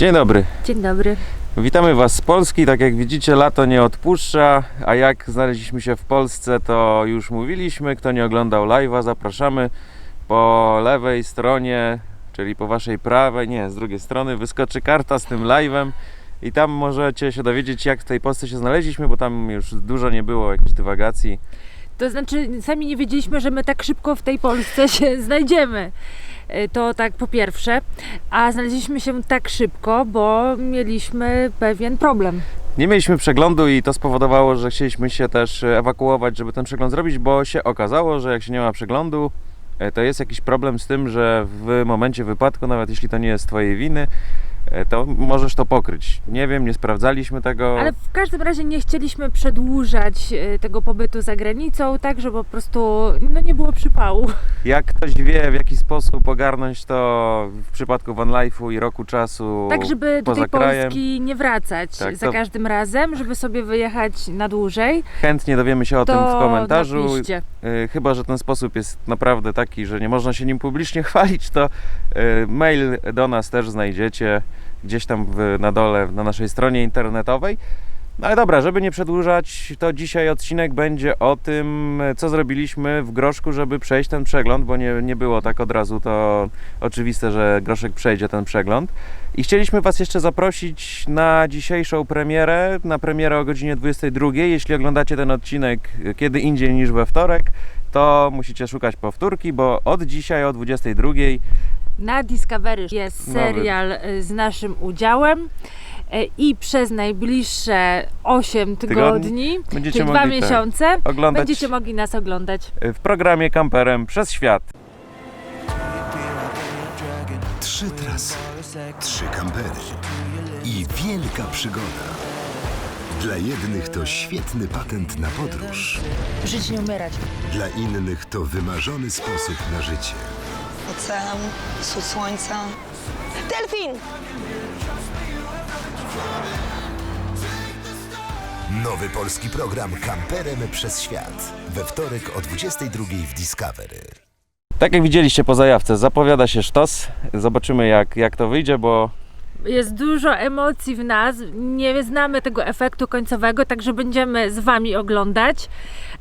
Dzień dobry. Dzień dobry. Witamy Was z Polski. Tak jak widzicie, lato nie odpuszcza, a jak znaleźliśmy się w Polsce, to już mówiliśmy. Kto nie oglądał live'a, zapraszamy po lewej stronie, czyli po Waszej prawej, nie, z drugiej strony, wyskoczy karta z tym live'em i tam możecie się dowiedzieć, jak w tej Polsce się znaleźliśmy, bo tam już dużo nie było jakichś dywagacji. To znaczy, sami nie wiedzieliśmy, że my tak szybko w tej Polsce się znajdziemy. E, To tak po pierwsze. A znaleźliśmy się tak szybko, bo mieliśmy pewien problem. Nie mieliśmy przeglądu i to spowodowało, że chcieliśmy się też ewakuować, żeby ten przegląd zrobić, bo się okazało, że jak się nie ma przeglądu, e, to jest jakiś problem z tym, że w momencie wypadku, nawet jeśli to nie jest Twojej winy, to możesz to pokryć. Nie wiem, nie sprawdzaliśmy tego. Ale w każdym razie nie chcieliśmy przedłużać e, tego pobytu za granicą, tak, żeby po prostu no, nie było przypału. Jak ktoś wie, w jaki sposób ogarnąć to w przypadku Van Life'u i roku czasu Tak, żeby do tej krajem, Polski nie wracać Tak, za każdym razem, żeby sobie wyjechać na dłużej, chętnie dowiemy się o tym w komentarzu. napiszcie. E, Chyba, że ten sposób jest naprawdę taki, że nie można się nim publicznie chwalić, to e, mail do nas też znajdziecie gdzieś tam w, na dole na naszej stronie internetowej. No ale dobra, żeby nie przedłużać, to dzisiaj odcinek będzie o tym, co zrobiliśmy w Groszku, żeby przejść ten przegląd, bo nie, nie było tak od razu to oczywiste, że Groszek przejdzie ten przegląd. I chcieliśmy Was jeszcze zaprosić na dzisiejszą premierę, na premierę o godzinie 22. Jeśli oglądacie ten odcinek kiedy indziej niż we wtorek, to musicie szukać powtórki, bo od dzisiaj o 22 Na Discovery jest serial z naszym udziałem i przez najbliższe 8 Tygodni tygodni, będziecie czyli dwa mogli tak, miesiące, oglądać będziecie mogli nas oglądać. w programie Kamperem przez świat. Trzy trasy, trzy kampery i wielka przygoda. Dla jednych to świetny patent na podróż, Żyć nie umierać. dla innych to wymarzony sposób na życie. Ocean, wschód słońca. Delfin! Nowy polski program Kamperem przez świat. We wtorek o 22 w Discovery. Tak jak widzieliście po zajawce, zapowiada się sztos. Zobaczymy jak, jak to wyjdzie, bo Jest dużo emocji w nas, nie znamy tego efektu końcowego, także będziemy z Wami oglądać,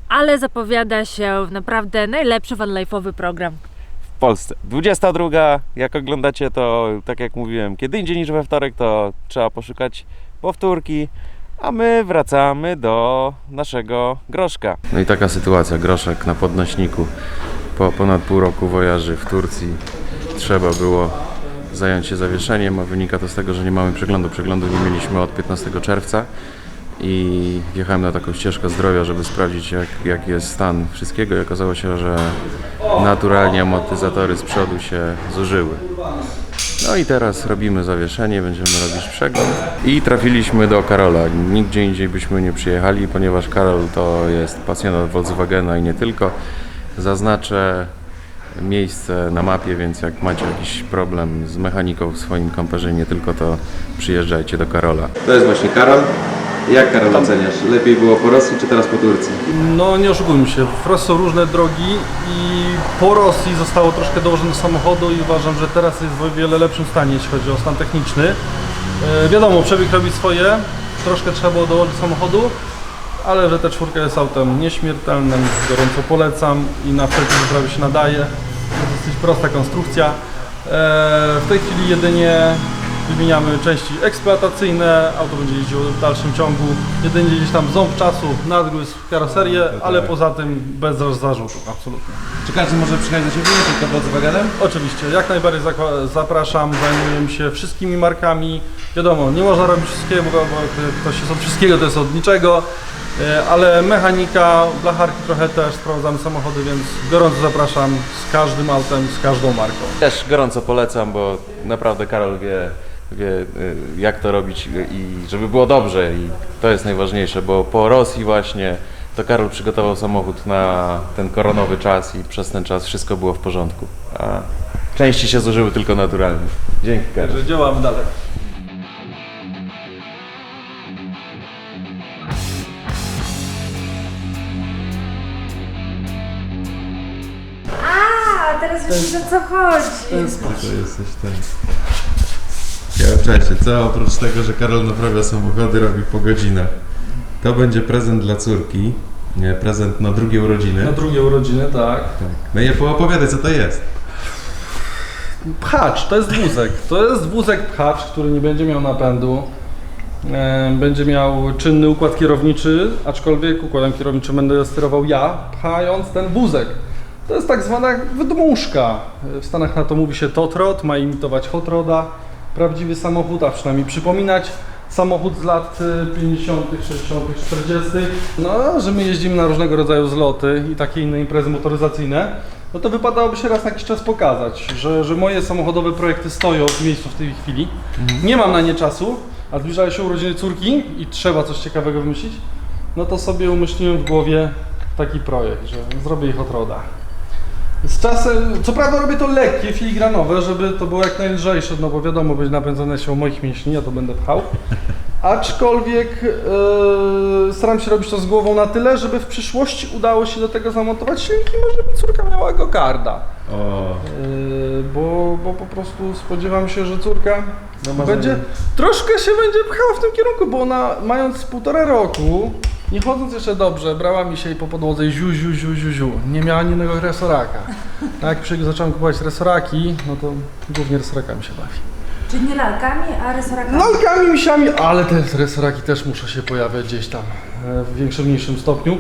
ale zapowiada się naprawdę najlepszy van life'owy program. w Polsce. 22, jak oglądacie to, tak jak mówiłem, kiedy indziej niż we wtorek, to trzeba poszukać powtórki, a my wracamy do naszego groszka. No i taka sytuacja, groszek na podnośniku. Po ponad pół roku wojaży w Turcji trzeba było zająć się zawieszeniem, a wynika to z tego, że nie mamy przeglądu. Przeglądu nie mieliśmy od 15 czerwca i wjechałem na taką ścieżkę zdrowia, żeby sprawdzić jak, jaki jest stan wszystkiego i okazało się, że naturalnie amortyzatory z przodu się zużyły. No i teraz robimy zawieszenie, będziemy robić przegląd i trafiliśmy do Karola. Nigdzie indziej byśmy nie przyjechali, ponieważ Karol to jest pasjonat Volkswagena i nie tylko. Zaznaczę miejsce na mapie, więc jak macie jakiś problem z mechaniką w swoim kamperze, nie tylko to przyjeżdżajcie do Karola. To jest właśnie Karol. Jak Karol oceniasz? Lepiej było po Rosji czy teraz po Turcji? No nie oszukujmy się, w Rosji są różne drogi i po Rosji zostało troszkę dołożone do samochodu i uważam, że teraz jest w o wiele lepszym stanie, jeśli chodzi o stan techniczny. E, wiadomo, przebieg robi swoje, troszkę trzeba było dołożyć samochodu, ale że ta czwórka jest autem nieśmiertelnym, gorąco polecam i na wszelkie wyprawy się nadaje. Jest dosyć prosta konstrukcja. E, w tej chwili jedynie wymieniamy części eksploatacyjne, auto będzie jeździło w dalszym ciągu, jedynie gdzieś tam ząb czasu, nadgryzł karoserię, ale poza tym bez zarzutów, absolutnie. Czy każdy może przyjechać do Ciebie, tylko Volkswagenem? Oczywiście, jak najbardziej zakła- zapraszam, zajmuję się wszystkimi markami. Wiadomo, nie można robić wszystkiego, bo bo jak ktoś jest od wszystkiego, to jest od niczego, E, ale mechanika, blacharki trochę też, sprawdzamy samochody, więc gorąco zapraszam z każdym autem, z każdą marką. Też gorąco polecam, bo naprawdę Karol wie, wie y, jak to robić i żeby było dobrze i to jest najważniejsze, bo po Rosji właśnie to Karol przygotował samochód na ten koronowy czas i przez ten czas wszystko było w porządku, a części się zużyły tylko naturalnie. Dzięki Karol. Także działamy dalej. A, teraz widzę o co chodzi. To jesteś ten. Ja cześć, co oprócz tego, że Karol naprawia samochody, robi po godzinach. To będzie prezent dla córki. Nie, prezent na drugie urodziny. Na drugie urodziny, tak. Tak. No i opowiadaj, co to jest. Pchacz, to jest wózek. To jest wózek pchacz, który nie będzie miał napędu. E, Będzie miał czynny układ kierowniczy, aczkolwiek układem kierowniczym będę sterował ja, pchając ten wózek. To jest tak zwana wydmuszka. W Stanach na to mówi się totrod, ma imitować hot roda. Prawdziwy samochód, a przynajmniej przypominać samochód z lat e, 50., 60., 40. No, że my jeździmy na różnego rodzaju zloty i takie inne imprezy motoryzacyjne, no to wypadałoby się raz na jakiś czas pokazać, że, że moje samochodowe projekty stoją w miejscu w tej chwili. Nie mam na nie czasu, a zbliżają się urodziny córki i trzeba coś ciekawego wymyślić, no to sobie umyśliłem w głowie taki projekt, że zrobię ich od roda. Z czasem, co prawda robię to lekkie, filigranowe, żeby to było jak najlżejsze, no bo wiadomo, będzie napędzone się moich mięśni, ja to będę pchał. Aczkolwiek e, staram się robić to z głową na tyle, żeby w przyszłości udało się do tego zamontować silniki, może by córka miała gokarda. O, Yy, bo, bo po prostu spodziewam się, że córka No będzie troszkę się będzie pchała w tym kierunku, bo ona mając półtora roku, nie chodząc jeszcze dobrze, brała mi się po podłodze ziu, ziu, ziu, ziu, ziu. Nie miała ani jednego resoraka. A jak przy, zacząłem kupować resoraki, no to głównie resorakami się bawi. Czyli nie lalkami, a resorakami. Lalkami, misiami, ale te resoraki też muszą się pojawiać gdzieś tam e, w większym, mniejszym stopniu.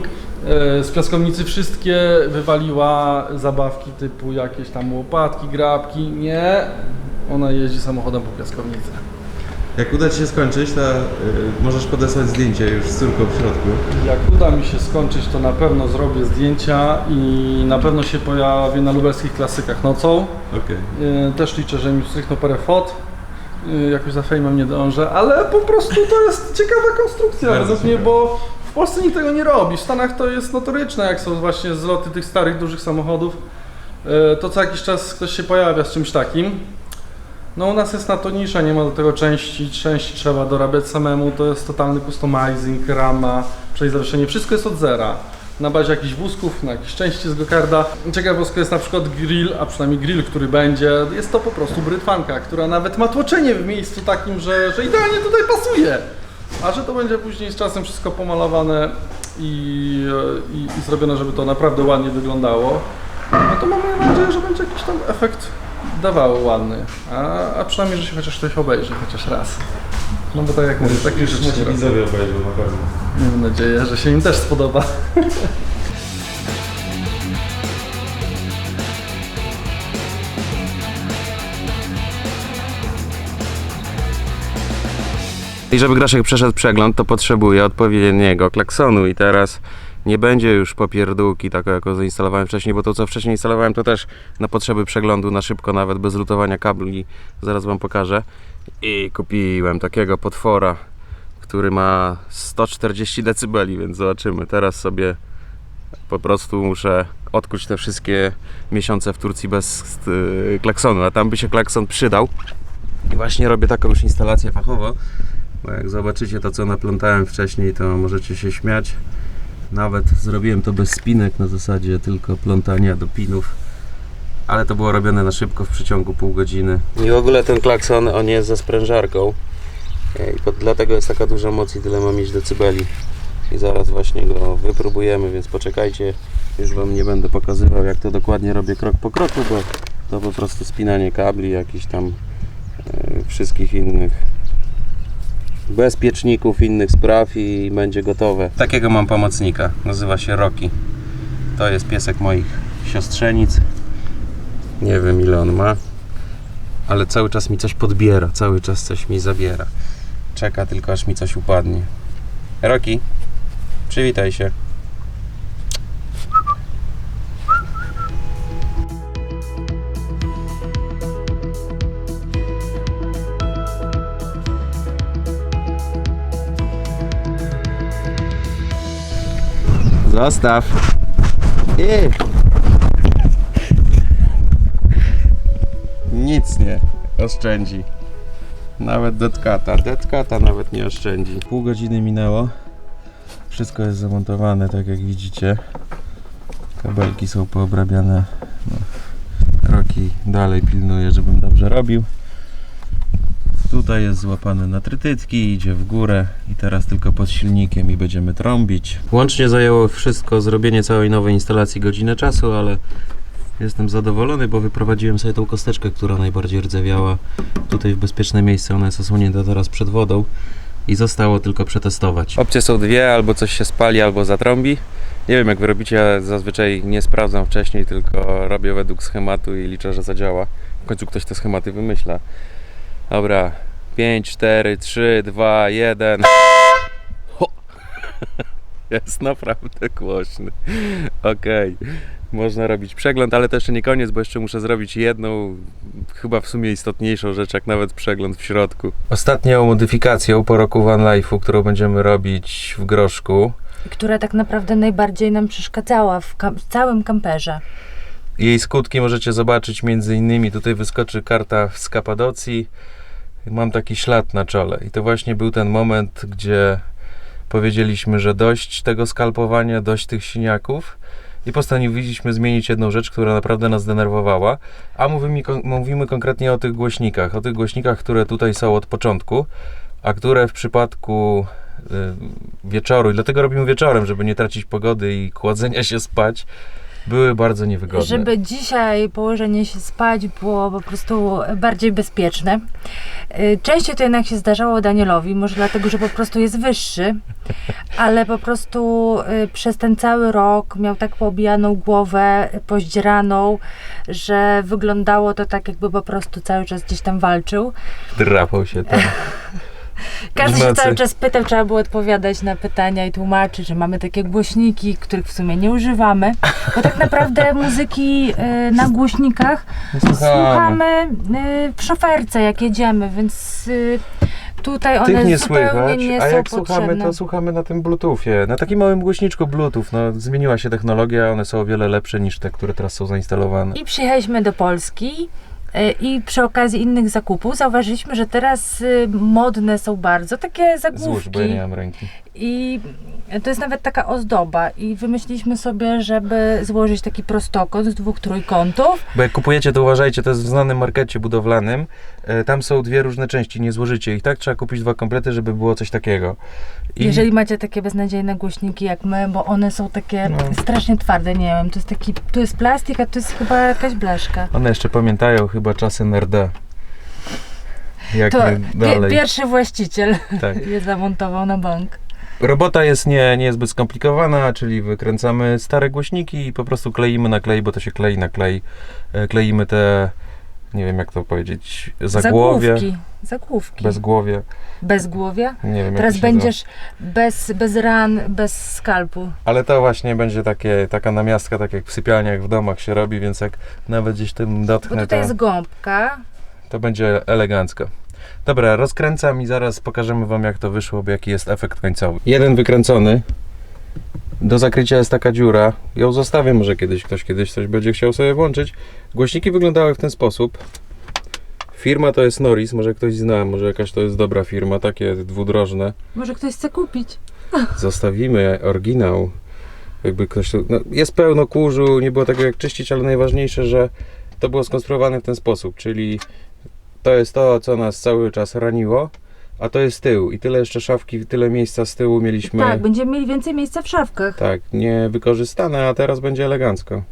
E, Z piaskownicy wszystkie wywaliła zabawki typu jakieś tam łopatki, grabki. Nie, ona jeździ samochodem po piaskownicy. Jak uda Ci się skończyć, to y, możesz podesłać zdjęcie już z córką w środku. Jak uda mi się skończyć, to na pewno zrobię zdjęcia i na pewno się pojawię na lubelskich klasykach nocą. Okej. E, Też liczę, że mi stricną parę fot. E, Jakoś za fejmem nie dążę, ale po prostu to jest ciekawa konstrukcja Bardzo według mnie, bo w Polsce nikt tego nie robi. W Stanach to jest notoryczne, jak są właśnie zloty tych starych, dużych samochodów. E, To co jakiś czas ktoś się pojawia z czymś takim. No u nas jest na to nisza, nie ma do tego części, części trzeba dorabiać samemu, to jest totalny customizing, rama, przejść zawieszenie, wszystko jest od zera. Na bazie jakichś wózków, na jakieś części z gokarda. Ciekawostką jest na przykład grill, a przynajmniej grill, który będzie, jest to po prostu brytwanka, która nawet ma tłoczenie w miejscu takim, że, że idealnie tutaj pasuje. A że to będzie później z czasem wszystko pomalowane i, e, i, i zrobione, żeby to naprawdę ładnie wyglądało, no to mamy nadzieję, że będzie jakiś tam efekt dawało ładny. A, a przynajmniej, że się chociaż ktoś obejrzy, chociaż raz. No bo tak jak mówię, takie rzeczy nie widzowie obejrzą na pewno. Mam nadzieję, że się im też spodoba. I żeby Graszek przeszedł przegląd, to potrzebuje odpowiedniego klaksonu i teraz nie będzie już popierdółki taką, jaką zainstalowałem wcześniej, bo to co wcześniej instalowałem to też na potrzeby przeglądu na szybko, nawet bez lutowania kabli, zaraz Wam pokażę. I kupiłem takiego potwora, który ma 140 dB, więc zobaczymy. Teraz sobie po prostu muszę odkuć te wszystkie miesiące w Turcji bez yy, klaksonu, a tam by się klakson przydał. I właśnie robię taką już instalację fachową. Bo jak zobaczycie to, co naplątałem wcześniej, to możecie się śmiać. Nawet zrobiłem to bez spinek, na zasadzie tylko plątania do pinów. Ale to było robione na szybko w przeciągu pół godziny. I w ogóle ten klakson, on jest ze sprężarką. E, I pod, dlatego jest taka duża moc i tyle ma mieć decybeli. I zaraz właśnie go wypróbujemy, więc poczekajcie. Już Wam nie będę pokazywał, jak to dokładnie robię krok po kroku, bo to po prostu spinanie kabli, jakichś tam e, wszystkich innych bezpieczników, innych spraw i będzie gotowe. Takiego mam pomocnika, nazywa się Rocky. To jest piesek moich siostrzenic. Nie wiem ile on ma, ale cały czas mi coś podbiera, cały czas coś mi zabiera. Czeka tylko aż mi coś upadnie. Rocky, przywitaj się. Zostaw. I. Nic nie oszczędzi. Nawet detkata. Detkata nawet nie oszczędzi. Pół godziny minęło. Wszystko jest zamontowane, tak jak widzicie. Kabelki są poobrabiane. No. Roki dalej pilnuje, żebym dobrze robił. Tutaj jest złapany na trytytki, idzie w górę i teraz tylko pod silnikiem i będziemy trąbić. Łącznie zajęło wszystko zrobienie całej nowej instalacji godzinę czasu, ale jestem zadowolony, bo wyprowadziłem sobie tą kosteczkę, która najbardziej rdzewiała tutaj w bezpieczne miejsce. Ona jest osłonięta teraz przed wodą i zostało tylko przetestować. Opcje są dwie, albo coś się spali, albo zatrąbi. Nie wiem jak wy robicie, zazwyczaj nie sprawdzam wcześniej, tylko robię według schematu i liczę, że zadziała. W końcu ktoś te schematy wymyśla. Dobra, 5, 4, 3, 2, 1. Ho! Jest naprawdę głośny. Okej, można robić przegląd, ale to jeszcze nie koniec, bo jeszcze muszę zrobić jedną, chyba w sumie istotniejszą rzecz, jak nawet przegląd w środku. Ostatnią modyfikacją po roku Van Life'u, którą będziemy robić w Groszku, Która tak naprawdę najbardziej nam przeszkadzała w, kam- w całym kamperze. Jej skutki możecie zobaczyć między innymi, tutaj wyskoczy karta z Kapadocji. Mam taki ślad na czole. I to właśnie był ten moment, gdzie powiedzieliśmy, że dość tego skalpowania, dość tych siniaków i postanowiliśmy zmienić jedną rzecz, która naprawdę nas denerwowała, a mówimy, mówimy konkretnie o tych głośnikach, o tych głośnikach, które tutaj są od początku, a które w przypadku y, wieczoru, i dlatego robimy wieczorem, żeby nie tracić pogody i kładzenia się spać, były bardzo niewygodne. Żeby dzisiaj położenie się spać było po prostu bardziej bezpieczne. Y, Częściej to jednak się zdarzało Danielowi, może dlatego, że po prostu jest wyższy, ale po prostu y, przez ten cały rok miał tak poobijaną głowę, pozdzieraną, że wyglądało to tak, jakby po prostu cały czas gdzieś tam walczył. Drapał się tam. Każdy się cały czas pytał, trzeba było odpowiadać na pytania i tłumaczyć, że mamy takie głośniki, których w sumie nie używamy, bo tak naprawdę muzyki y, na głośnikach słuchamy y, w szoferce, jak jedziemy, więc y, tutaj one Tych nie słychać, nie a jak słuchamy, potrzebne. to słuchamy na tym Bluetoothie, na takim małym głośniczku Bluetooth. No, zmieniła się technologia, one są o wiele lepsze niż te, które teraz są zainstalowane. I przyjechaliśmy do Polski i przy okazji innych zakupów zauważyliśmy, że teraz y, modne są bardzo takie Złóż, zagłówki. bo ja nie mam ręki. I to jest nawet taka ozdoba. I wymyśliliśmy sobie, żeby złożyć taki prostokąt z dwóch trójkątów. Bo jak kupujecie, to uważajcie, to jest w znanym markecie budowlanym. E, Tam są dwie różne części, nie złożycie ich, tak? Trzeba kupić dwa komplety, żeby było coś takiego. I Jeżeli macie takie beznadziejne głośniki jak my, bo one są takie No. strasznie twarde, nie wiem, to jest taki, tu jest plastik, a tu jest chyba jakaś blaszka. one jeszcze pamiętają chyba czasy nerda. Jak To dalej. pierwszy właściciel Tak. je zamontował na bank. Robota jest nie, nie jest zbyt skomplikowana, czyli wykręcamy stare głośniki i po prostu kleimy na klej, bo to się klei na klej. E, Kleimy te, nie wiem jak to powiedzieć, zagłowie, Zagłówki. Zagłówki. Bez, bezgłowie. Bezgłowia. Nie wiem, Teraz to będziesz bez, bez ran, bez skalpu. Ale to właśnie będzie takie, taka namiastka, tak jak w sypialniach, w domach się robi, więc jak nawet gdzieś tym Bo dotknę, to, tutaj jest gąbka, to będzie elegancko. Dobra, rozkręcam i zaraz pokażemy Wam jak to wyszło, bo jaki jest efekt końcowy. Jeden wykręcony. Do zakrycia jest taka dziura. Ją zostawię, może kiedyś ktoś kiedyś coś będzie chciał sobie włączyć. Głośniki wyglądały w ten sposób. Firma to jest Norris, może ktoś zna, może jakaś to jest dobra firma, takie dwudrożne. może ktoś chce kupić. Zostawimy oryginał. Jakby ktoś tu, no, jest pełno kurzu, nie było tego jak czyścić, ale najważniejsze, że to było skonstruowane w ten sposób, czyli to jest to, co nas cały czas raniło, a to jest tył i tyle jeszcze szafki, tyle miejsca z tyłu mieliśmy. Tak, będziemy mieli więcej miejsca w szafkach. Tak, niewykorzystane, a teraz będzie elegancko.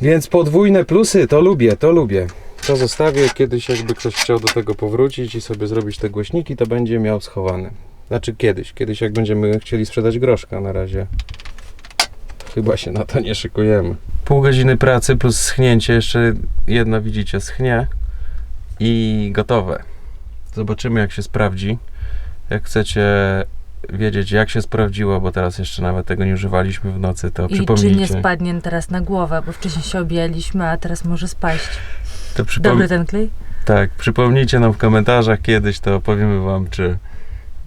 Więc podwójne plusy, to lubię, to lubię. To zostawię, kiedyś jakby ktoś chciał do tego powrócić i sobie zrobić te głośniki, to będzie miał schowane. Znaczy kiedyś, kiedyś jak będziemy chcieli sprzedać groszka na razie. Chyba się na to nie szykujemy. Pół godziny pracy plus schnięcie, jeszcze jedno widzicie, schnie i gotowe. Zobaczymy jak się sprawdzi. Jak chcecie wiedzieć, jak się sprawdziło, bo teraz jeszcze nawet tego nie używaliśmy w nocy, to I czy przypomnijcie. nie spadnie teraz na głowę, bo wcześniej się objęliśmy, a teraz może spaść. To przypom- Dobry ten klej? Tak, przypomnijcie nam w komentarzach kiedyś, to powiemy wam, czy,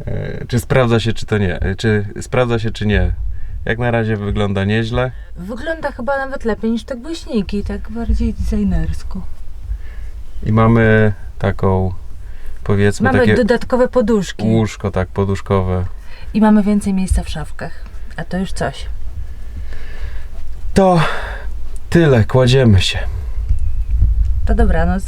e, czy sprawdza się, czy to nie. E, Czy sprawdza się, czy nie. Jak na razie wygląda nieźle. Wygląda chyba nawet lepiej niż te głośniki, tak bardziej designersko. I mamy taką, powiedzmy, Mamy takie dodatkowe poduszki łóżko tak poduszkowe. i mamy więcej miejsca w szafkach. A to już coś. To tyle, kładziemy się. To dobranoc.